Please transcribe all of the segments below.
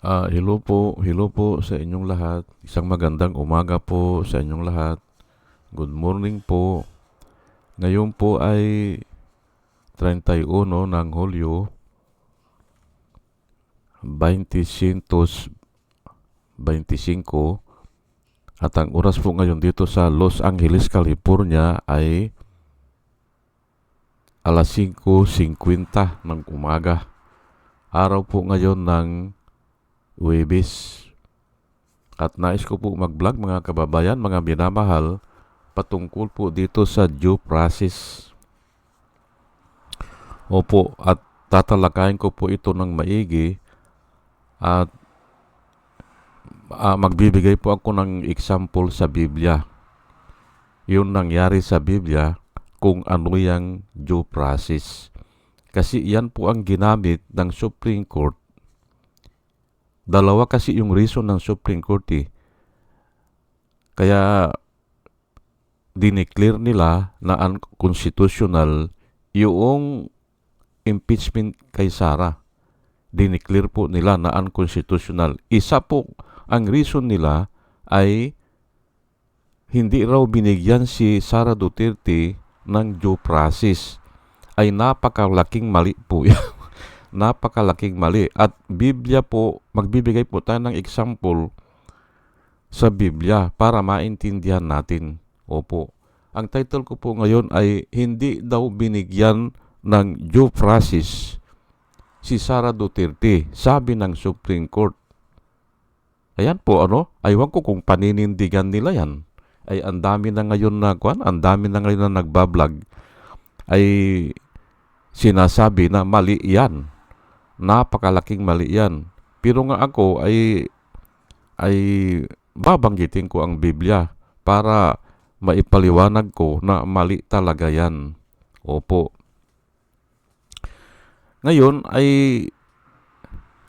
Ah, hello po, hello po sa inyong lahat. Isang magandang umaga po sa inyong lahat. Good morning po. Ngayon po ay 31 ng Hulyo 2025 at ang oras po ngayon dito sa Los Angeles, California ay alas 5.50 ng umaga. Araw po ngayon ng Webis. At nais ko po mag-vlog mga kababayan, mga binamahal, patungkol po dito sa due process. Opo, at tatalakayin ko po ito ng maigi at ah, magbibigay po ako ng example sa Biblia. Yun nangyari sa Biblia kung ano yung due process. Kasi yan po ang ginamit ng Supreme Court Dalawa kasi yung reason ng Supreme Court eh. Kaya dineclare nila na unconstitutional yung impeachment kay Sara. Dineclare po nila na unconstitutional. Isa po ang reason nila ay hindi raw binigyan si Sara Duterte ng due process. Ay napakalaking mali po yan napakalaking mali. At Biblia po, magbibigay po tayo ng example sa Biblia para maintindihan natin. Opo. Ang title ko po ngayon ay Hindi daw binigyan ng due process si Sara Duterte, sabi ng Supreme Court. Ayan po ano, aywan ko kung paninindigan nila yan. Ay ang dami na ngayon na kwan, ang dami na ngayon na nagbablog ay sinasabi na mali yan napakalaking mali yan. Pero nga ako ay ay babanggitin ko ang Biblia para maipaliwanag ko na mali talaga yan. Opo. Ngayon ay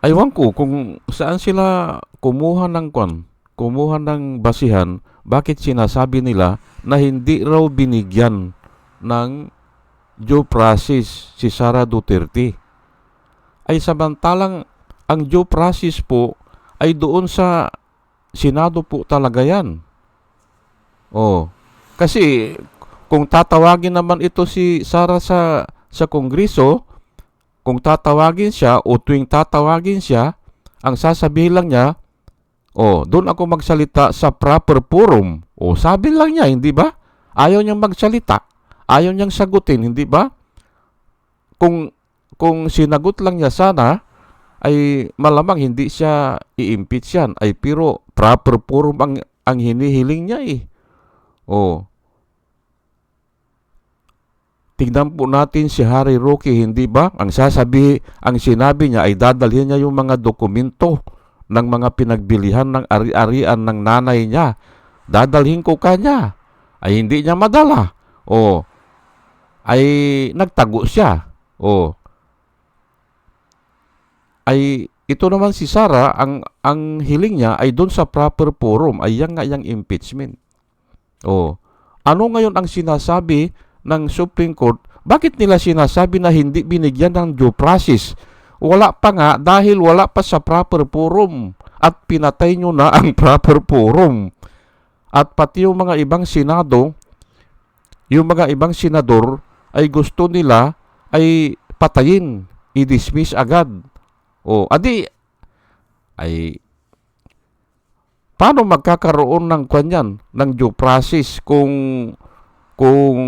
aywan ko kung saan sila kumuha ng kwan, kumuha ng basihan, bakit sinasabi nila na hindi raw binigyan ng due process si Sara Duterte ay samantalang ang due process po ay doon sa Senado po talaga yan. Oh, kasi kung tatawagin naman ito si Sara sa sa Kongreso, kung tatawagin siya o tuwing tatawagin siya, ang sasabihin lang niya, oh, doon ako magsalita sa proper forum. O, oh, sabi lang niya, hindi ba? Ayaw niyang magsalita. Ayaw niyang sagutin, hindi ba? Kung kung sinagot lang niya sana, ay malamang hindi siya i-impeach yan. Ay pero proper forum ang, ang hinihiling niya eh. Oh. Tignan po natin si Harry Roque, hindi ba? Ang sasabi, ang sinabi niya ay dadalhin niya yung mga dokumento ng mga pinagbilihan ng ari-arian ng nanay niya. Dadalhin ko kanya. Ay hindi niya madala. O, ay nagtago siya. O, ay ito naman si Sara ang ang hiling niya ay doon sa proper forum ay yang nga yang impeachment. Oh. Ano ngayon ang sinasabi ng Supreme Court? Bakit nila sinasabi na hindi binigyan ng due process? Wala pa nga dahil wala pa sa proper forum at pinatay nyo na ang proper forum. At pati yung mga ibang senado, yung mga ibang senador ay gusto nila ay patayin, i-dismiss agad o, adi, ay, paano magkakaroon ng kanyan, ng due process kung, kung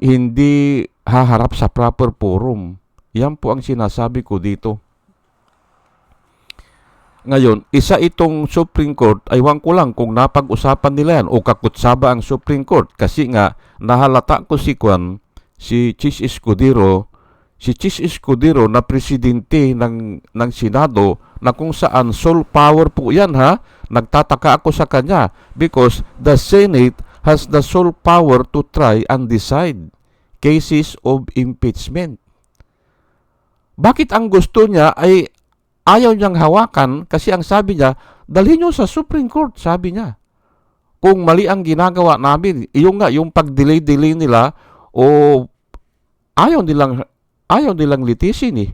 hindi haharap sa proper forum? Yan po ang sinasabi ko dito. Ngayon, isa itong Supreme Court, aywan ko lang kung napag-usapan nila yan o kakutsaba ang Supreme Court kasi nga nahalata ko si Kwan, si Chis Escudero si Chis Escudero na presidente ng, ng Senado na kung saan sole power po yan ha. Nagtataka ako sa kanya because the Senate has the sole power to try and decide cases of impeachment. Bakit ang gusto niya ay ayaw niyang hawakan kasi ang sabi niya, dalhin niyo sa Supreme Court, sabi niya. Kung mali ang ginagawa namin, yung nga, yung pag-delay-delay nila o ayaw nilang ayaw nilang litisin eh.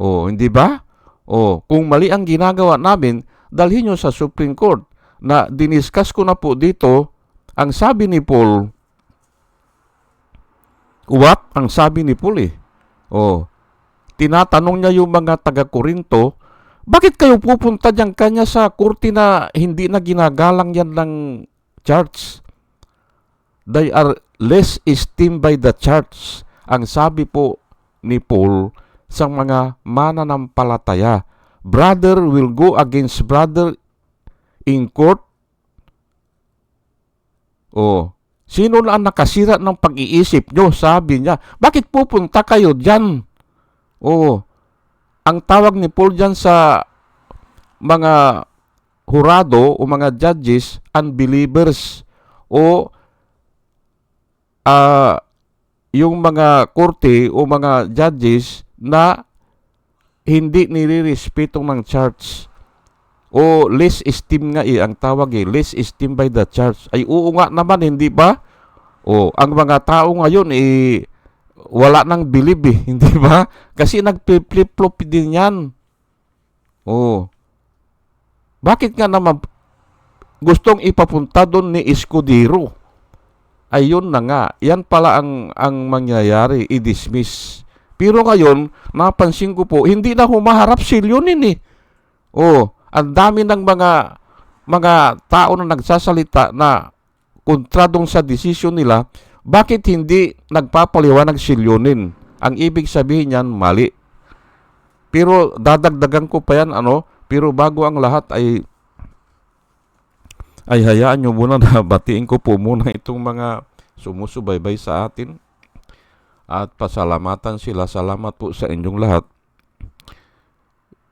Oh, hindi ba? O, kung mali ang ginagawa namin, dalhin nyo sa Supreme Court. Na diniscuss ko na po dito, ang sabi ni Paul, what? Ang sabi ni Paul eh. O, tinatanong niya yung mga taga-Korinto, bakit kayo pupunta diyan kanya sa kurti na hindi na ginagalang yan ng church? They are less esteemed by the church. Ang sabi po ni Paul sa mga mananampalataya, brother will go against brother in court. Oh, sino na ang nakasira ng pag-iisip nyo? Sabi niya, bakit pupunta kayo dyan? Oh, ang tawag ni Paul dyan sa mga hurado o mga judges, unbelievers o ah yung mga korte o mga judges na hindi nirirespeto ng church o less esteem nga eh, ang tawag eh, less esteem by the church. Ay oo nga naman, hindi ba? O, ang mga tao ngayon eh, wala nang believe eh, hindi ba? Kasi nag-flip-flop din yan. O, bakit nga naman gustong ipapunta doon ni Escudero? Ayun na nga, yan pala ang, ang mangyayari, i-dismiss. Pero ngayon, napansin ko po, hindi na humaharap si Leonin eh. Oh, ang dami ng mga mga tao na nagsasalita na kontra dong sa desisyon nila, bakit hindi nagpapaliwanag si Leonin? Ang ibig sabihin niyan, mali. Pero dadagdagan ko pa yan, ano, pero bago ang lahat ay ay hayaan nyo muna na batiin ko po muna itong mga sumusubaybay sa atin at pasalamatan sila. Salamat po sa inyong lahat.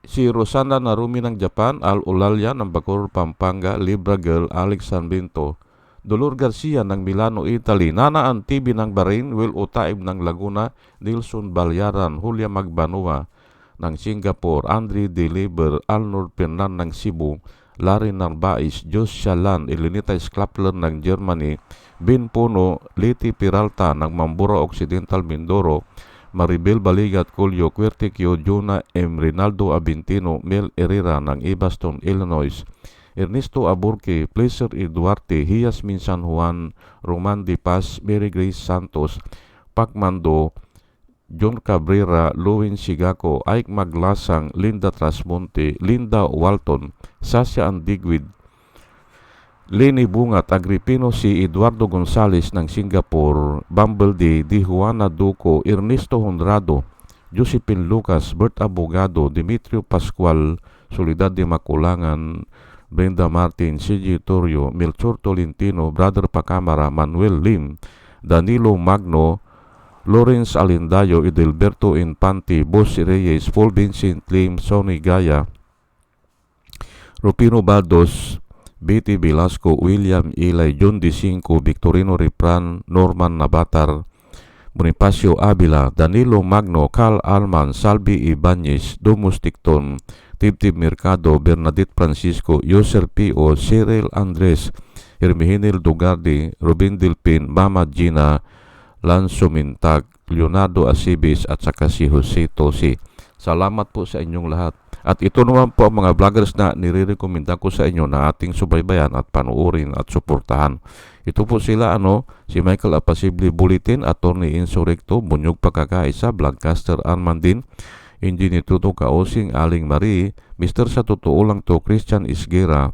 Si Rosana Narumi ng Japan, Al Ulalya ng Bacoor, Pampanga, Libra Girl, Alex San Binto, Dolor Garcia ng Milano, Italy, Nana Antibi ng Bahrain, Will Utaib ng Laguna, Nilson Balyaran, Julia Magbanua ng Singapore, Andre Deliver, Alnor Pernan ng Cebu, Larry Narbais, Jos Shalan, Elenita Sklapler ng Germany, Bin Puno, Liti Peralta ng Mambura Occidental Mindoro, Maribel Baligat Colio, Quertiquio, Juna M. Rinaldo Abintino, Mel Herrera ng Ebaston, Illinois, Ernesto Aburque, Placer E. Duarte, Hiasmin San Juan, Roman Di Paz, Mary Grace Santos, Pacmando, John Cabrera, Louin Sigaco, Ike Maglasang, Linda Trasmonte, Linda Walton, Sasha Andigwid, Lenny Bungat, Agripino si Eduardo Gonzales ng Singapore, Bumblebee, Di Juana Duco, Ernesto Honrado, Josephine Lucas, Bert Abogado, Demetrio Pascual, Solidad de Maculangan, Brenda Martin, CG Torrio, Melchor Tolentino, Brother Pacamara, Manuel Lim, Danilo Magno, Lawrence Alindayo, Edelberto Infante, Boss Reyes, Paul Vincent Lim, Sonny Gaya, Rupino Baldos, Betty Velasco, William Ilay, John D. Cinco, Victorino Ripran, Norman Nabatar, Bonifacio Avila, Danilo Magno, Carl Alman, Salvi Ibanez, Domus Ticton, Tibtib Mercado, Bernadette Francisco, Yoser P.O., Cyril Andres, Hermihinil Dugardi, Robin Dilpin, Mama Gina, Lanzo Mintag, Leonardo Asibis at saka si Jose Tosi. Salamat po sa inyong lahat. At ito naman po ang mga vloggers na nire-recommenda ko sa inyo na ating subaybayan at panuorin at suportahan. Ito po sila ano, si Michael Apasible Bulletin, Attorney Insurrecto, Bunyog Pagkakaisa, Vlogcaster Armandin, Engineer Tuto Kaosing, Aling Marie, Mr. Sa Totoo Lang To, Christian Isgera,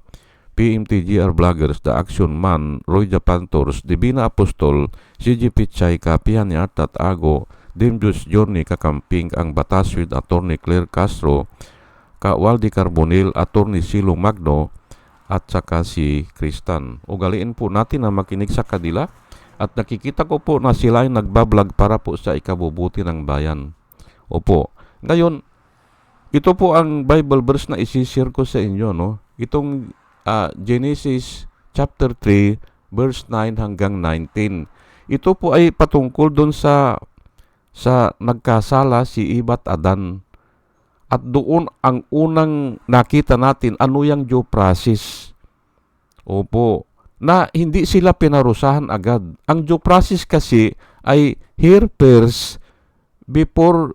PMTGR Vloggers, The Action Man, Roy Japantors, Divina Apostol, CG Pichay, Art at Ago, Dimjus Journey Kakamping, Ang Batas with Attorney Claire Castro, Ka Waldi Carbonil, Attorney Silong Magno, at saka si Kristan. Ugaliin po natin na makinig sa kadila at nakikita ko po na sila ay nagbablog para po sa ikabubuti ng bayan. Opo. Ngayon, ito po ang Bible verse na isishare ko sa inyo, no? Itong ah, Genesis chapter 3 verse 9 hanggang 19. Ito po ay patungkol doon sa sa nagkasala si Eva at Adan. At doon ang unang nakita natin ano yung due process. Opo, na hindi sila pinarusahan agad. Ang due process kasi ay hear first before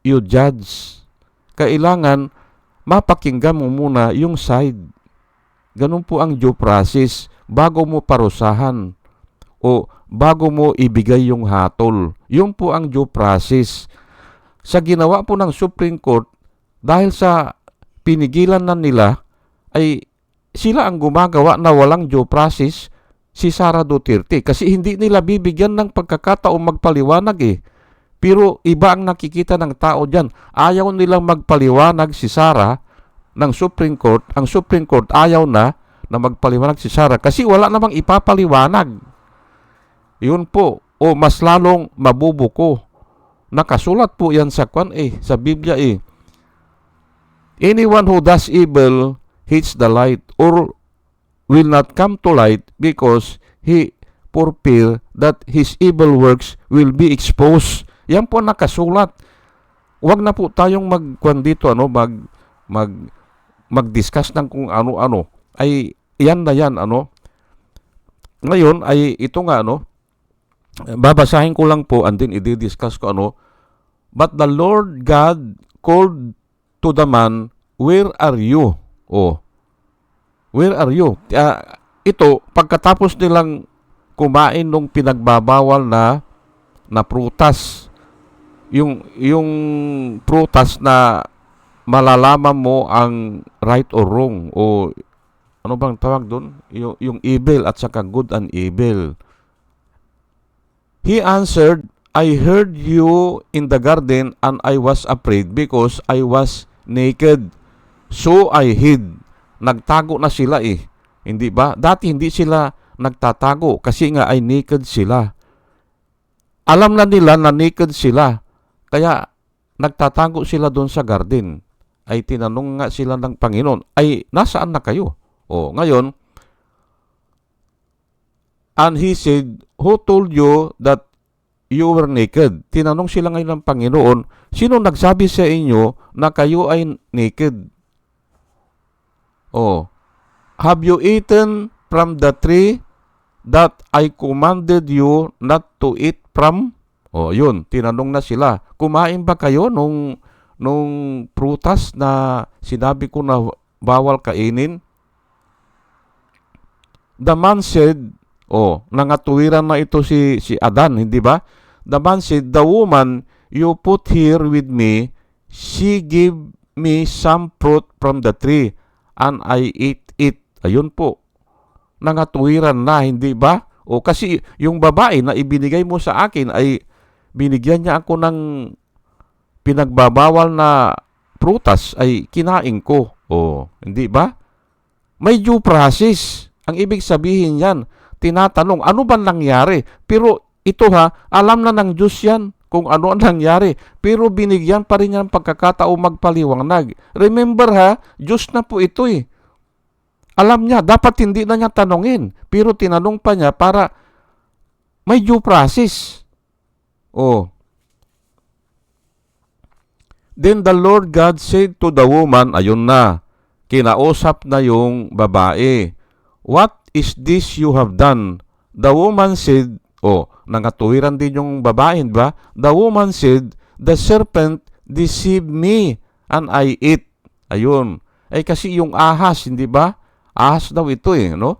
you judge. Kailangan mapakinggan mo muna yung side. Ganun po ang due process bago mo parusahan o bago mo ibigay yung hatol. Yun po ang due process. Sa ginawa po ng Supreme Court, dahil sa pinigilan na nila, ay sila ang gumagawa na walang due process si Sara Duterte kasi hindi nila bibigyan ng pagkakataong magpaliwanag eh. Pero iba ang nakikita ng tao dyan. Ayaw nilang magpaliwanag si Sara ng Supreme Court. Ang Supreme Court ayaw na na magpaliwanag si Sara kasi wala namang ipapaliwanag. Yun po. O mas lalong mabubuko. Nakasulat po yan sa kwan eh, sa Biblia eh. Anyone who does evil hates the light or will not come to light because he for fear that his evil works will be exposed. Yan po nakasulat. Huwag na po tayong magkwan dito ano mag mag mag-discuss ng kung ano-ano. Ay yan na yan ano. Ngayon ay ito nga ano babasahin ko lang po and then i-discuss ko ano But the Lord God called to the man, Where are you? Oh, where are you? Ah, ito, pagkatapos nilang kumain nung pinagbabawal na na prutas, yung yung prutas na malalaman mo ang right or wrong o ano bang tawag doon? Yung, yung evil at saka good and evil. He answered, I heard you in the garden and I was afraid because I was naked. So I hid. Nagtago na sila eh. Hindi ba? Dati hindi sila nagtatago kasi nga ay naked sila. Alam na nila na naked sila. Kaya nagtatago sila doon sa garden. Ay tinanong nga sila ng Panginoon, ay nasaan na kayo? O ngayon, and he said, Who told you that you were naked. Tinanong sila ngayon ng Panginoon, sino nagsabi sa inyo na kayo ay naked? Oh, have you eaten from the tree that I commanded you not to eat from? Oh, yun, tinanong na sila. Kumain ba kayo nung nung prutas na sinabi ko na bawal kainin? The man said, oh, nangatuwiran na ito si si Adan, hindi ba? The man said, The woman you put here with me, she gave me some fruit from the tree, and I ate it. Ayun po. Nangatuwiran na, hindi ba? O kasi yung babae na ibinigay mo sa akin ay binigyan niya ako ng pinagbabawal na prutas ay kinain ko. O, hindi ba? May due process. Ang ibig sabihin yan, tinatanong, ano ba nangyari? Pero ito ha, alam na ng Diyos yan kung ano ang nangyari. Pero binigyan pa rin niya ng pagkakataong magpaliwanag. Remember ha, Diyos na po ito eh. Alam niya, dapat hindi na niya tanongin. Pero tinanong pa niya para may due process. Oh. Then the Lord God said to the woman, ayun na, kinausap na yung babae, What is this you have done? The woman said, Oh, nangatuwiran din yung babae, ba? The woman said, The serpent deceived me and I ate. Ayun. Eh kasi yung ahas, hindi ba? Ahas daw ito eh, no?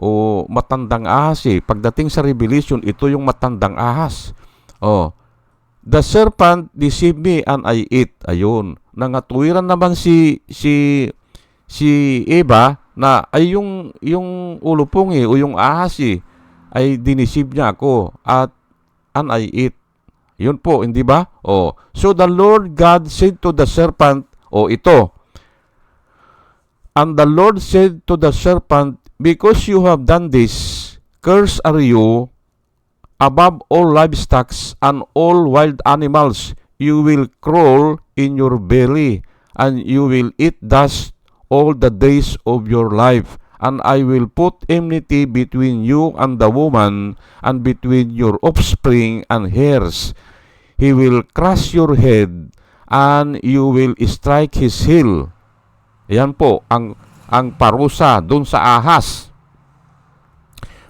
O matandang ahas eh. Pagdating sa Revelation, ito yung matandang ahas. Oh. The serpent deceived me and I ate. Ayun. Nangatuwiran naman si si si Eva na ay yung yung ulupong eh o yung ahas eh ay dinisib niya ako at and I eat. Yun po, hindi ba? Oh. So the Lord God said to the serpent, oh, ito, And the Lord said to the serpent, Because you have done this, cursed are you above all livestock and all wild animals. You will crawl in your belly, and you will eat dust all the days of your life and I will put enmity between you and the woman, and between your offspring and hers. He will crush your head, and you will strike his heel. Yan po, ang, ang parusa dun sa ahas.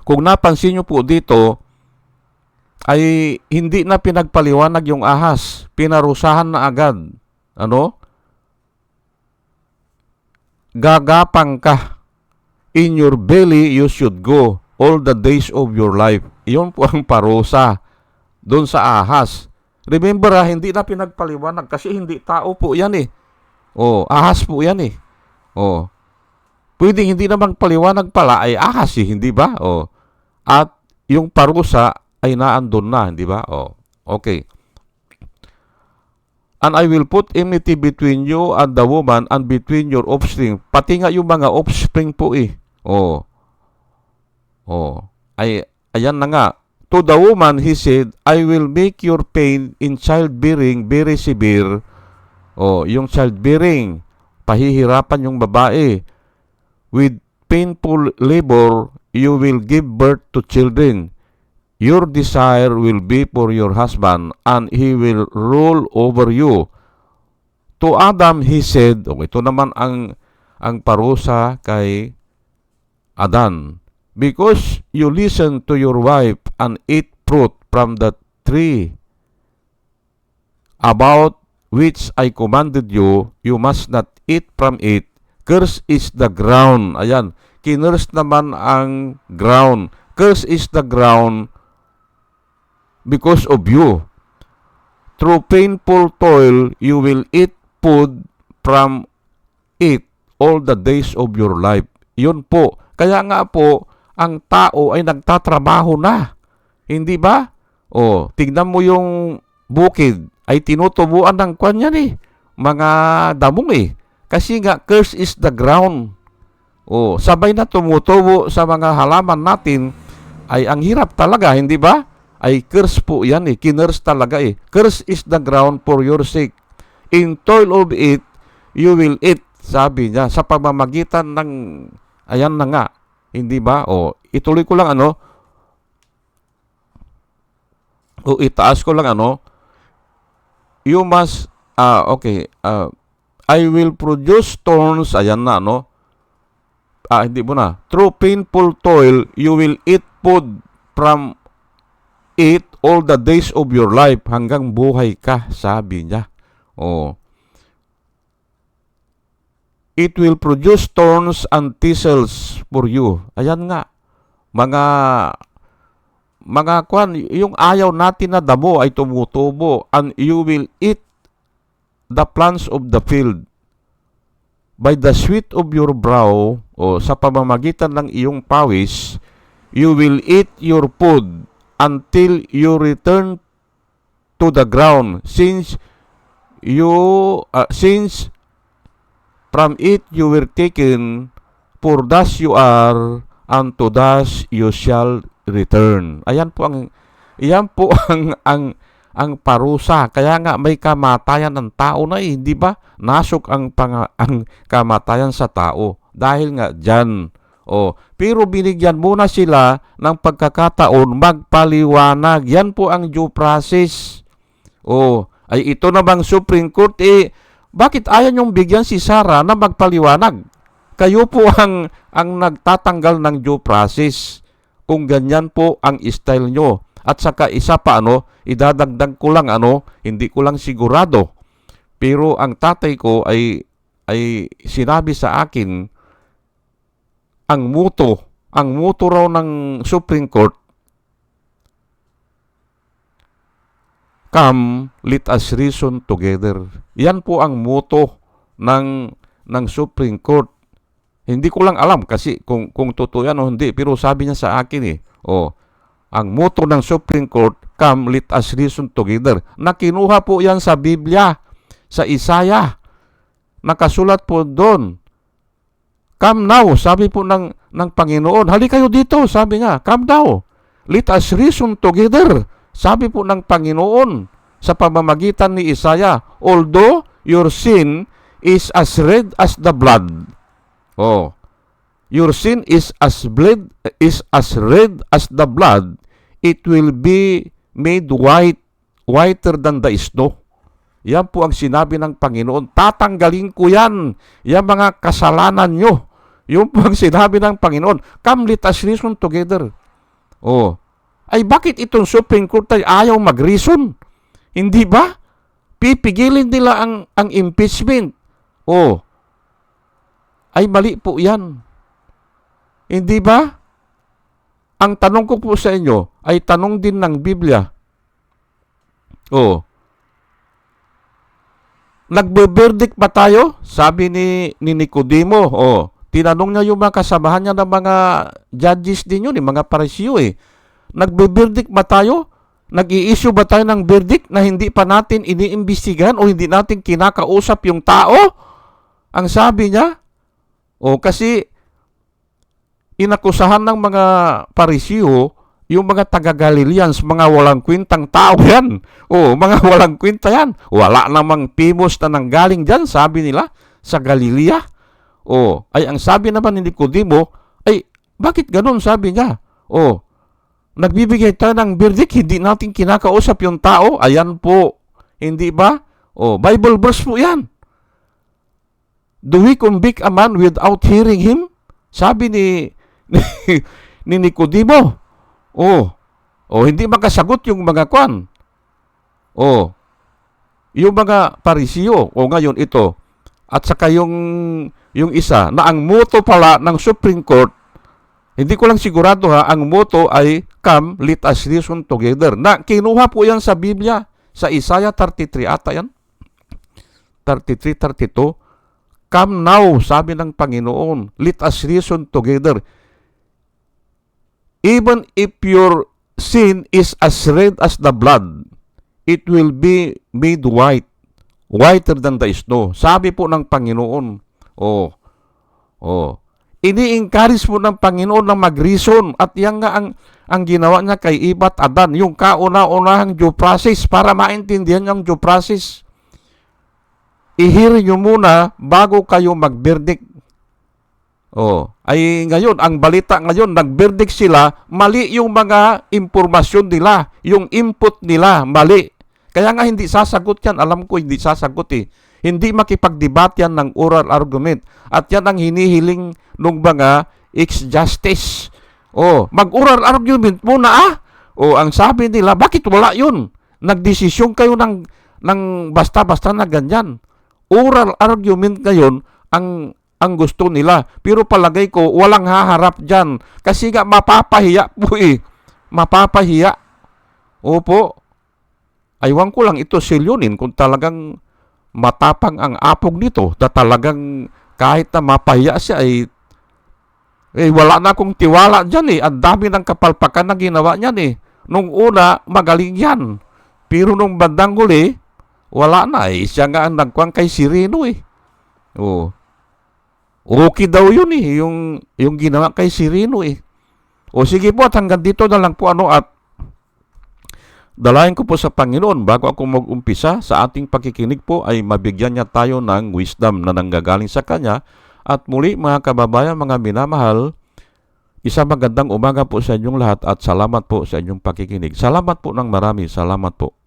Kung napansin nyo po dito, ay hindi na pinagpaliwanag yung ahas. Pinarusahan na agad. Ano? Gagapang ka. In your belly you should go all the days of your life. Iyon po ang parusa doon sa ahas. Remember ha, hindi na pinagpaliwanag kasi hindi tao po yan eh. Oh, ahas po yan eh. Oh. Pwedeng hindi namang paliwanag pala ay ahas eh, hindi ba? Oh. At yung parusa ay naandun na, hindi ba? Oh. Okay. And I will put enmity between you and the woman and between your offspring. Pati nga yung mga offspring po eh. Oh. Oh. Ay, ayan na nga. To the woman, he said, I will make your pain in childbearing very severe. Oh, yung childbearing, pahihirapan yung babae. With painful labor, you will give birth to children. Your desire will be for your husband, and he will rule over you. To Adam, he said, oh, ito naman ang, ang parusa kay Adan. Because you listen to your wife and eat fruit from the tree about which I commanded you, you must not eat from it. Curse is the ground. Ayan, kinurse naman ang ground. Curse is the ground because of you. Through painful toil, you will eat food from it all the days of your life. Yun po. Kaya nga po, ang tao ay nagtatrabaho na. Hindi ba? O, tignan mo yung bukid ay tinutubuan ng kwan yan eh. Mga damong eh. Kasi nga, curse is the ground. O, sabay na tumutubo sa mga halaman natin ay ang hirap talaga, hindi ba? Ay curse po yan eh. Kinurse talaga eh. Curse is the ground for your sake. In toil of it, you will eat. Sabi niya, sa pamamagitan ng, ayan na nga, hindi ba? O, ituloy ko lang ano, o itaas ko lang ano, you must, ah, okay, ah, I will produce thorns, ayan na, no? Ah, hindi mo na. Through painful toil, you will eat food from it all the days of your life hanggang buhay ka, sabi niya. Oh. It will produce thorns and thistles for you. Ayan nga. Mga mga kwan, yung ayaw natin na damo ay tumutubo and you will eat the plants of the field by the sweat of your brow o sa pamamagitan ng iyong pawis you will eat your food until you return to the ground. Since you uh, since from it you were taken for thus you are and to thus you shall return. Ayan po ang iyan po ang ang ang parusa. Kaya nga may kamatayan ng tao na eh, hindi ba? Nasok ang pang, ang kamatayan sa tao. Dahil nga diyan Oh, pero binigyan muna sila ng pagkakataon magpaliwanag. Yan po ang due process. Oh, ay ito na bang Supreme Court eh bakit ayaw niyong bigyan si Sara na magpaliwanag? Kayo po ang ang nagtatanggal ng due process. Kung ganyan po ang style nyo. At saka isa pa ano, idadagdag ko lang ano, hindi ko lang sigurado. Pero ang tatay ko ay ay sinabi sa akin ang muto, ang muto raw ng Supreme Court, come, let us reason together. Yan po ang muto ng, ng Supreme Court. Hindi ko lang alam kasi kung, kung totoo yan o hindi, pero sabi niya sa akin eh, oh, ang muto ng Supreme Court, come, let us reason together. Nakinuha po yan sa Biblia, sa Isaiah. Nakasulat po doon. Come now, sabi po ng, ng Panginoon. Hali kayo dito, sabi nga. Come now. Let us reason together. Sabi po ng Panginoon sa pamamagitan ni Isaiah. Although your sin is as red as the blood. Oh. Your sin is as blood is as red as the blood. It will be made white whiter than the snow. Yan po ang sinabi ng Panginoon. Tatanggalin ko yan. Yan mga kasalanan nyo. Yung po ang sinabi ng Panginoon. Come, let us reason together. Oh. Ay bakit itong Supreme Court ay ayaw mag-reason? Hindi ba? Pipigilin nila ang, ang impeachment. Oh. ay mali po yan. Hindi ba? Ang tanong ko po sa inyo ay tanong din ng Biblia. Oh. Nagbe-verdict ba tayo? Sabi ni, ni Nicodemo. Oh. Tinanong niya yung mga kasamahan niya ng mga judges din yun, eh, mga parisyo eh. Nagbe-verdict ba tayo? Nag-i-issue ba tayo ng verdict na hindi pa natin iniimbestigahan o hindi natin kinakausap yung tao? Ang sabi niya, o kasi inakusahan ng mga parisyo yung mga taga-Galileans, mga walang kwintang tao yan. O, mga walang kwinta yan. Wala namang pimos na nanggaling dyan, sabi nila, sa Galilea. O, ay ang sabi naman ni Nicodemo, ay, bakit ganun sabi niya? O, nagbibigay tayo ng verdict, hindi natin kinakausap yung tao. Ayan po, hindi ba? O, Bible verse po yan. Do we convict a man without hearing him? Sabi ni ni, ni Nicodemo. Oh. Oh, hindi makasagot yung mga kwan. Oh. Yung mga parisiyo. O ngayon ito. At saka yung yung isa na ang moto pala ng Supreme Court hindi ko lang sigurado ha, ang moto ay come, let us reason together. Na kinuha po yan sa Biblia, sa Isaiah 33 ata yan. 33, 32. Come now, sabi ng Panginoon, let us reason together. Even if your sin is as red as the blood, it will be made white, whiter than the snow. Sabi po ng Panginoon, oh, oh, ini-encourage po ng Panginoon na mag-reason at yan nga ang, ang ginawa niya kay Ibat Adan, yung kauna-unahang due process para maintindihan yung due process. I-hear nyo muna bago kayo mag-verdict. Oh, ay ngayon, ang balita ngayon, nag-verdict sila, mali yung mga impormasyon nila, yung input nila, mali. Kaya nga hindi sasagot yan, alam ko hindi sasagot eh. Hindi makipagdebat yan ng oral argument. At yan ang hinihiling ng mga ex-justice. Oh, mag-oral argument muna ah. Oh, ang sabi nila, bakit wala yun? Nagdesisyon kayo ng, ng basta-basta na ganyan. Oral argument ngayon ang ang gusto nila. Pero palagay ko, walang haharap dyan. Kasi nga, mapapahiya po eh. Mapapahiya. Opo. Aywan ko lang ito silyonin kung talagang matapang ang apog nito na talagang kahit na mapahiya siya ay eh, wala na akong tiwala dyan eh. Ang dami ng kapalpakan na ginawa niyan eh. Nung una, magaling yan. Pero nung bandang huli, wala na eh. Siya nga ang nagkwang kay Sireno eh. Oh. Okay daw yun eh, yung, yung ginawa kay Sireno eh. O sige po at hanggang dito na lang po ano at dalayan ko po sa Panginoon bago ako mag-umpisa sa ating pakikinig po ay mabigyan niya tayo ng wisdom na nanggagaling sa Kanya. At muli mga kababayan, mga minamahal, isa magandang umaga po sa inyong lahat at salamat po sa inyong pakikinig. Salamat po ng marami. Salamat po.